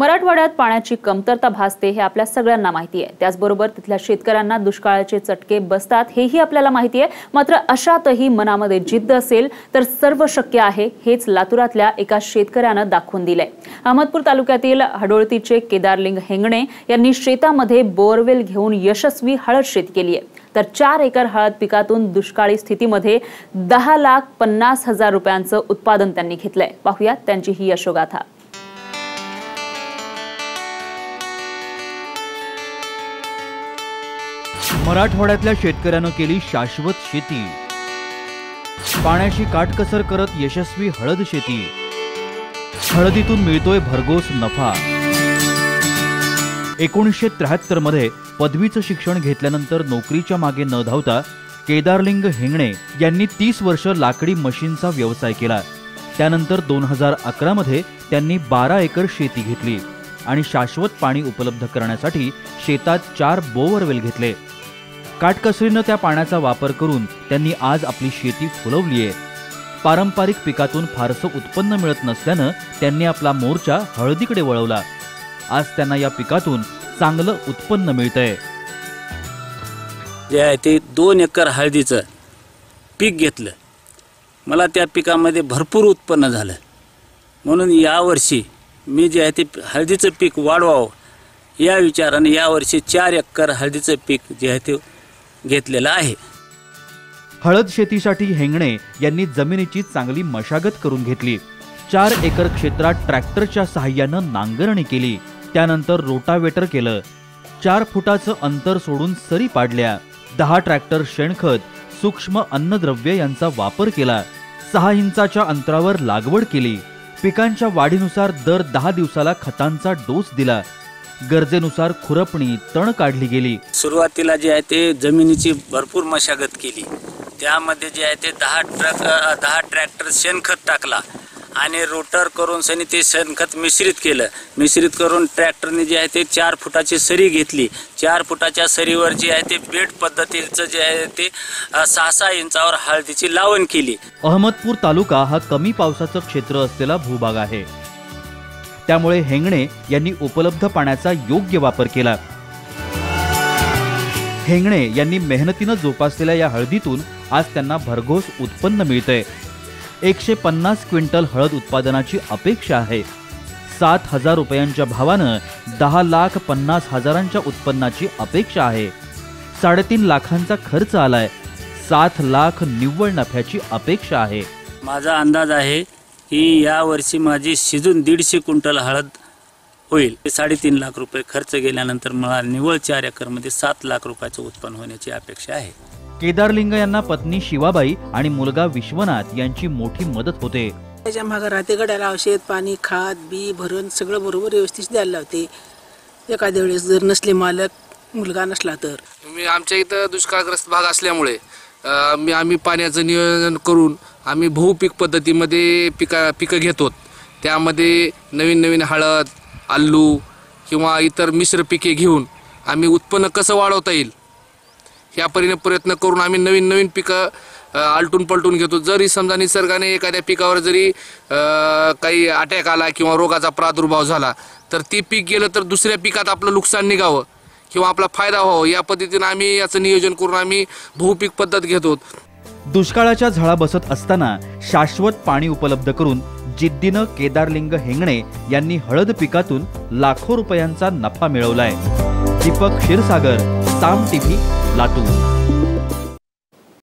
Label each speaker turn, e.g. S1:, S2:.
S1: मराठवाड्यात पाण्याची कमतरता भासते हे आपल्या सगळ्यांना माहिती आहे. त्याचबरोबर तिथल्या शेतकऱ्यांना दुष्काळाचे चटके बसतात हेही आपल्याला माहिती आहे. मात्र अशातही मनामध्ये जिद्द असेल तर सर्व शक्य आहे हेच लातूरातल्या एका शेतकऱ्यानं दाखवून दिलंय. अहमदपूर तालुक्यातील हडोळतीचे केदारलिंग हेंगणे यांनी शेतामध्ये बोअरवेल घेऊन यशस्वी हळद शेती केली आहे. तर चार एकर हळद पिकातून दुष्काळी स्थितीमध्ये दहा लाख पन्नास हजार रुपयांचं उत्पादन त्यांनी घेतलंय. पाहूयात त्यांची ही यशोगाथा.
S2: मराठवाड्यातल्या शेतकऱ्यानं केली शाश्वत शेती. पाण्याची काटकसर करत यशस्वी हळद शेती. हळदीतून मिळतोय भरघोस नफा. एकोणीसशे त्र्याहत्तरमध्ये पदवीचं शिक्षण घेतल्यानंतर नोकरीच्या मागे न धावता केदारलिंग हेंगणे यांनी तीस वर्ष लाकडी मशीनचा व्यवसाय केला. त्यानंतर दोन हजार अकरा मध्ये त्यांनी बारा एकर शेती घेतली. आणि शाश्वत पाणी उपलब्ध करण्यासाठी शेतात चार बोअरवेल घेतले. काटकसरीनं त्या पाण्याचा वापर करून त्यांनी आज आपली शेती फुलवली आहे पारंपरिक पिकातून फारसं उत्पन्न मिळत नसल्यानं त्यांनी आपला मोर्चा हळदीकडे वळवला. आज त्यांना या पिकातून चांगलं उत्पन्न मिळतंय.
S3: जे आहे ते दोन एकर हळदीचं पीक घेतलं. मला त्या पिकामध्ये भरपूर उत्पन्न झालं. म्हणून यावर्षी मी जे आहे ते हळदीचं पीक वाढवावं. या विचाराने यावर्षी चार एकर हळदीचं पीक जे आहे ते घेतलेलं आहे.
S2: हळद शेतीसाठी हेंगणे यांनी जमिनीची चांगली मशागत करून घेतली. चार एकर क्षेत्रात ट्रॅक्टरच्या सहाय्यानं नांगरणी केली. त्यानंतर रोटावेटर केलं. चार फुटाचं अंतर सोडून सरी पाडल्या. दहा ट्रॅक्टर शेणखत सूक्ष्म अन्नद्रव्य यांचा वापर केला. सहा इंचाच्या अंतरावर लागवड केली. पिकांच्या वाढीनुसार दर दहा दिवसाला खतांचा डोस दिला. गरजेनुसार खुरपणी तण काढली गेली.
S3: सुरुवातीला जे आहे ते जमिनीची भरपूर मशागत केली. त्यामध्ये जे आहे ते दहा ट्रक दहा ट्रॅक्टर शेणखत टाकला. आणि रोटर करून सनी ते शेणखत मिश्रित केलं. मिश्रित करून ट्रॅक्टरने जे आहे ते चार फुटाची सरी घेतली. चार फुटाच्या सरीवर जे आहे ते बेड पद्धतीचं जे आहे ते सहा सहा इंचावर हळदीची लावण केली.
S2: अहमदपूर तालुका हा कमी पावसाचं क्षेत्र असलेला भूभाग आहे. त्यामुळे हेंगणे यांनी उपलब्ध पाण्याचा योग्य वापर केला. हेंगणे यांनी मेहनतीनं जोपासलेल्या या हळदीतून आज त्यांना भरघोस उत्पन्न मिळतंय. एकशे पन्नास क्विंटल हळद उत्पादनाची अपेक्षा आहे. सात हजार रुपयांच्या भावानं दहा लाख पन्नास हजारांच्या उत्पन्नाची अपेक्षा आहे. साडेतीन लाखांचा खर्च आलाय. सात लाख निव्वळ नफ्याची अपेक्षा आहे.
S3: माझा अंदाज आहे की यावर्षी माझी शिजून दीडशे क्विंटल हळद होईल. साडेतीन लाख रुपये खर्च गेल्यानंतर मला निव्वळ चार एकरमध्ये सात लाख रुपयाचं उत्पन्न होण्याची अपेक्षा आहे.
S2: केदारलिंग यांना पत्नी शिवाबाई आणि मुलगा विश्वनाथ यांची मोठी मदत होते.
S4: त्याच्या मागं राहते गड्याला औषध पाणी खाद बी भरण सगळं बरोबर व्यवस्थित द्यायला लावते. एखाद्या वेळेस जर नसले मालक मुलगा नसला तर.
S5: मी आमच्या इथं दुष्काळग्रस्त भाग असल्यामुळे मी आम्ही पाण्याचं नियोजन करून आम्ही बहुपीक पद्धतीमध्ये पिका पिकं घेतो त्यामध्ये नवीन नवीन हळद आलू किंवा इतर मिश्र पिके घेऊन आम्ही उत्पन्न कसं वाढवता येईल ह्या परीने प्रयत्न करून आम्ही नवीन नवीन पिकं आलटून पलटून घेतो. जरी समजा निसर्गाने एखाद्या पिकावर जरी काही अटॅक आला किंवा रोगाचा प्रादुर्भाव झाला तर ती पीक गेलं तर दुसऱ्या पिकात आपलं नुकसान निघावं किंवा आपला फायदा व्हावं. या पद्धतीने आम्ही याचं नियोजन करून आम्ही बहुपीक पद्धत घेतो.
S2: दुष्काळाच्या झळा बसत असताना शाश्वत पाणी उपलब्ध करून जिद्दीनं केदारलिंग हेंगणे यांनी हळद पिकातून लाखो रुपयांचा नफा मिळवलाय. दीपक क्षीरसागर साम टीव्ही 拉肚